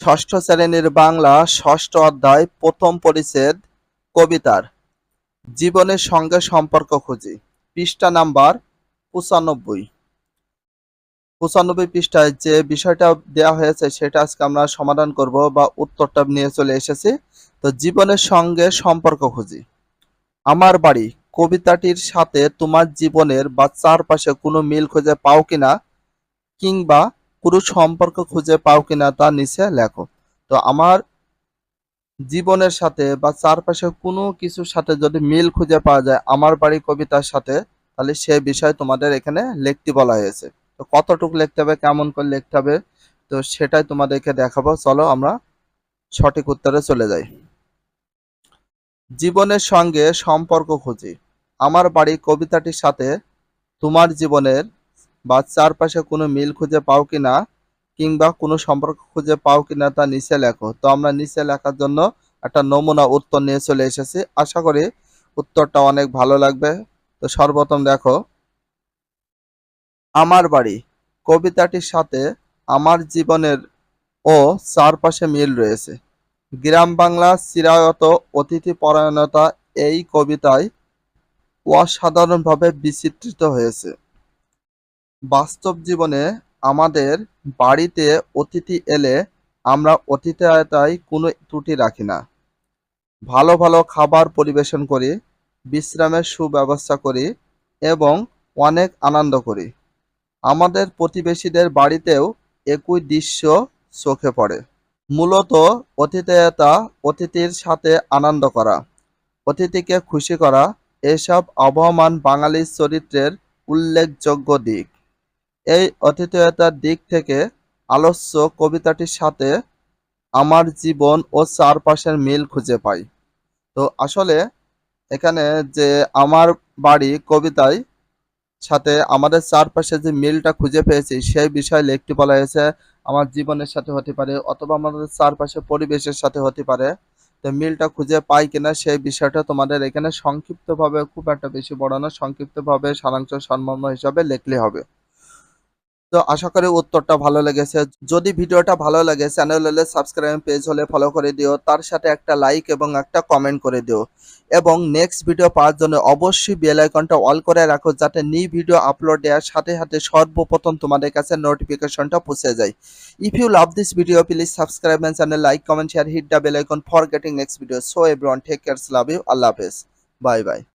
ষষ্ঠ শ্রেণির বাংলা ষষ্ঠ অধ্যায় প্রথম পরিচ্ছেদ কবিতার। জীবনের সঙ্গে সম্পর্ক খুঁজি। পৃষ্ঠা নাম্বার পঁচানব্বই। পঁচানব্বই পৃষ্ঠায় যে বিষয়টা দেওয়া হয়েছে সেটা আজকে আমরা সমাধান করব বা উত্তরটা নিয়ে চলে এসেছি। তো জীবনের সঙ্গে সম্পর্ক খুঁজি। আমার বাড়ি, কবিতাটির সাথে তোমার জীবনের বা চারপাশে কোনো মিল খুঁজে পাও কিনা কিংবা কোনো সম্পর্ক খুঁজে পাও কিনা তা নিচে লেখো। তো আমার জীবনের সাথে বা চারপাশে কোনো কিছুর সাথে যদি মিল খুঁজে পাওয়া যায় আমার বাড়ি কবিতার সাথে, তাহলে সে বিষয়ে তোমাদের এখানে লিখতে বলা হয়েছে। তো কতটুকু লিখতে হবে, কেমন করে লিখতে হবে, তো সেটাই তোমাদেরকে দেখাবো। চলো আমরা সঠিক উত্তরে চলে যাই। জীবনের সঙ্গে সম্পর্ক খুঁজি। আমার বাড়ি কবিতাটির সাথে তোমার জীবনের বা চারপাশে কোনো মিল খুঁজে পাও কিনা কিংবা কোনো সম্পর্ক খুঁজে পাও কিনা তা নিচে লেখো। তো আমরা নিচে লেখার জন্য একটা নমুনা উত্তর নিয়ে চলে এসেছি। আশা করি উত্তরটা অনেক ভালো লাগবে। তো সর্বপ্রথম দেখো, আমার বাড়ি। কবিতাটির সাথে আমার জীবনের ও চারপাশে মিল রয়েছে। গ্রাম বাংলা চিরায়ত অতিথি পরায়ণতা এই কবিতায় অসাধারণভাবে বিচিত্রিত হয়েছে। বাস্তব জীবনে আমাদের বাড়িতে অতিথি এলে আমরা অতিথিয়তায় কোনো ত্রুটি রাখি না। ভালো ভালো খাবার পরিবেশন করি, বিশ্রামের সুব্যবস্থা করি এবং অনেক আনন্দ করি। আমাদের প্রতিবেশীদের বাড়িতেও একই দৃশ্য চোখে পড়ে। মূলত অতিথেয়তা অতিথির সাথে আনন্দ করা, অতিথিকে খুশি করা এসব আবহমান বাঙালির চরিত্রের উল্লেখযোগ্য দিক। এই অতিথেয়তার দিক থেকে আলস্য কবিতাটির সাথে আমার জীবন ও চারপাশের মিল খুঁজে পাই। তো আসলে এখানে যে আমার বাড়ি কবিতায় সাথে আমাদের চারপাশে যে মিলটা খুঁজে পেয়েছি, সেই বিষয়ে লিখতে বলা হয়েছে, আমার জীবনের সাথে হতে পারে অথবা আমাদের চারপাশে পরিবেশের সাথে হতে পারে। তো মিলটা খুঁজে পাই কিনা সেই বিষয়টা তোমাদের এখানে সংক্ষিপ্তভাবে, খুব একটা বেশি বড় না, সংক্ষিপ্তভাবে সারাংশ সম্মর্ম হিসাবে লিখলে হবে। তো আশা করি উত্তরটা ভালো লেগেছে। যদি ভিডিওটা ভালো লাগে চ্যানেল হলে সাবস্ক্রাইব পেজ হলে ফলো করে দিও। তার সাথে একটা লাইক এবং একটা কমেন্ট করে দিও। এবং নেক্সট ভিডিও পাওয়ার জন্য অবশ্যই বেল আইকনটা অল করে রাখো, যাতে নিউ ভিডিও আপলোড দেওয়ার সাথে সাথে সর্বপ্রথম তোমাদের কাছে নোটিফিকেশনটা পৌঁছে যায়। If you love this video please subscribe my channel like comment share hit the bell icon for getting next video so everyone take cares love you আল্লাহ হাফেজ বাই বাই